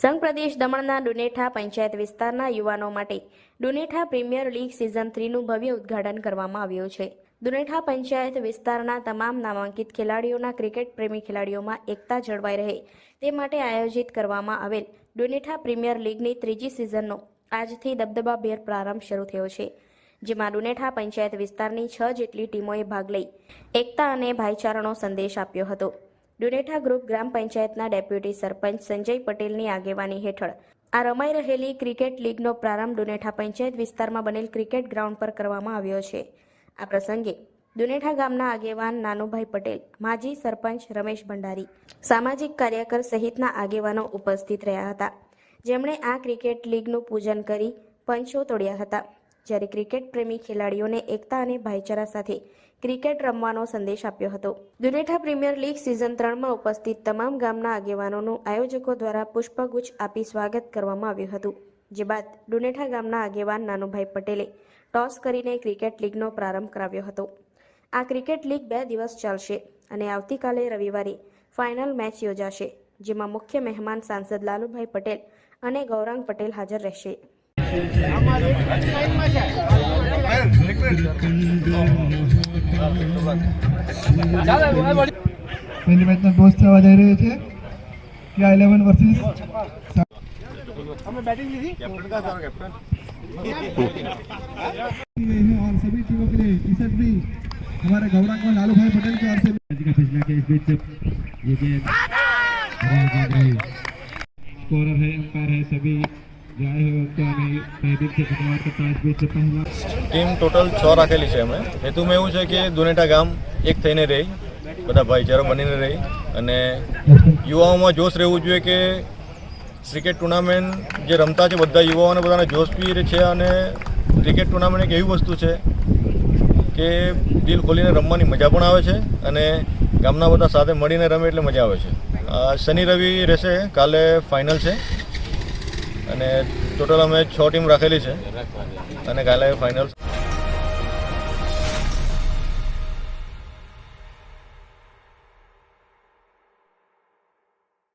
સંઘ પ્રદેશ દમણના ડુનેઠા પંચાયત વિસ્તારના યુવાનો માટે ડુનેઠા પ્રીમિયર લીગ સિઝન થ્રીનું ભવ્ય ઉદ્ઘાટન કરવામાં આવ્યું છે. દુનેઠા પંચાયત વિસ્તારના તમામ નામાંકિત ખેલાડીઓના ક્રિકેટ પ્રેમી ખેલાડીઓમાં એકતા જળવાઈ રહે તે માટે આયોજિત કરવામાં આવેલ ડુનેઠા પ્રીમિયર લીગની ત્રીજી સિઝનનો આજથી દબદબાભેર પ્રારંભ શરૂ થયો છે, જેમાં ડુનેઠા પંચાયત વિસ્તારની છ જેટલી ટીમોએ ભાગ લઈ એકતા અને ભાઈચારાનો સંદેશ આપ્યો હતો. ડુનેઠા ગ્રુપ ગ્રામ પંચાયતના ડેપ્યુટી સરપંચ સંજય પટેલની આગેવાની હેઠળ આ રમાઈ રહેલી ક્રિકેટ લીગનો પ્રારંભ ડુનેઠા પંચાયત વિસ્તારમાં બનેલ ક્રિકેટ ગ્રાઉન્ડ પર કરવામાં આવ્યો છે. આ પ્રસંગે દુનેઠા ગામના આગેવાન નાનુભાઈ પટેલ, માજી સરપંચ રમેશ ભંડારી, સામાજિક કાર્યકર સહિતના આગેવાનો ઉપસ્થિત રહ્યા હતા. જેમણે આ ક્રિકેટ લીગનું પૂજન કરી પંચો તોડ્યા હતા. જ્યારે ક્રિકેટ પ્રેમી ખેલાડીઓને એકતા અને ભાઈચારા સાથે ક્રિકેટ રમવાનો સંદેશ આપ્યો હતો. દુનેઠા પ્રીમિયર લીગ સિઝન ત્રણમાં ઉપસ્થિત તમામ ગામના આગેવાનોનું આયોજકો દ્વારા પુષ્પગુચ્છ આપી સ્વાગત કરવામાં આવ્યું હતું. જે બાદ ડુનેઠા ગામના આગેવાન નાનુભાઈ પટેલે ટોસ કરીને ક્રિકેટ લીગનો પ્રારંભ કરાવ્યો હતો. આ ક્રિકેટ લીગ બે દિવસ ચાલશે અને આવતીકાલે રવિવારે ફાઇનલ મેચ યોજાશે, જેમાં મુખ્ય મહેમાન સાંસદ લાલુભાઈ પટેલ અને ગૌરાંગ પટેલ હાજર રહેશે. પહેલી મેચનો ટોસ થવા જઈ રહ્યો છે કે ઇલેવન વર્સિસ और सभी टीमों के लिए टी शर्ट भी हमारे गौरंग और लालू भाई पटेल की ओर से आज का फैसला के इस बीच ये गेम स्कोरर है अंपायर है सभी ટીમ ટોટલ છ રાખેલી છે અમે હેતુમાં એવું છે કે દુનેટા ગામ એક થઈને રહે, બધા ભાઈચારો બનીને રહે અને યુવાઓમાં જોશ રહેવું જોઈએ કે ક્રિકેટ ટુર્નામેન્ટ જે રમતા છે બધા યુવાઓને બધાને જોશ બી છે અને ક્રિકેટ ટુર્નામેન્ટ એક એવી વસ્તુ છે કે દિલ ખોલીને રમવાની મજા પણ આવે છે અને ગામના બધા સાથે મળીને રમે એટલે મજા આવે છે. શનિ રવિ રહેશે, કાલે ફાઇનલ છે અને ટોટલ અમે છ ટીમ રાખેલી છે. અને કાલે ફાઇનલ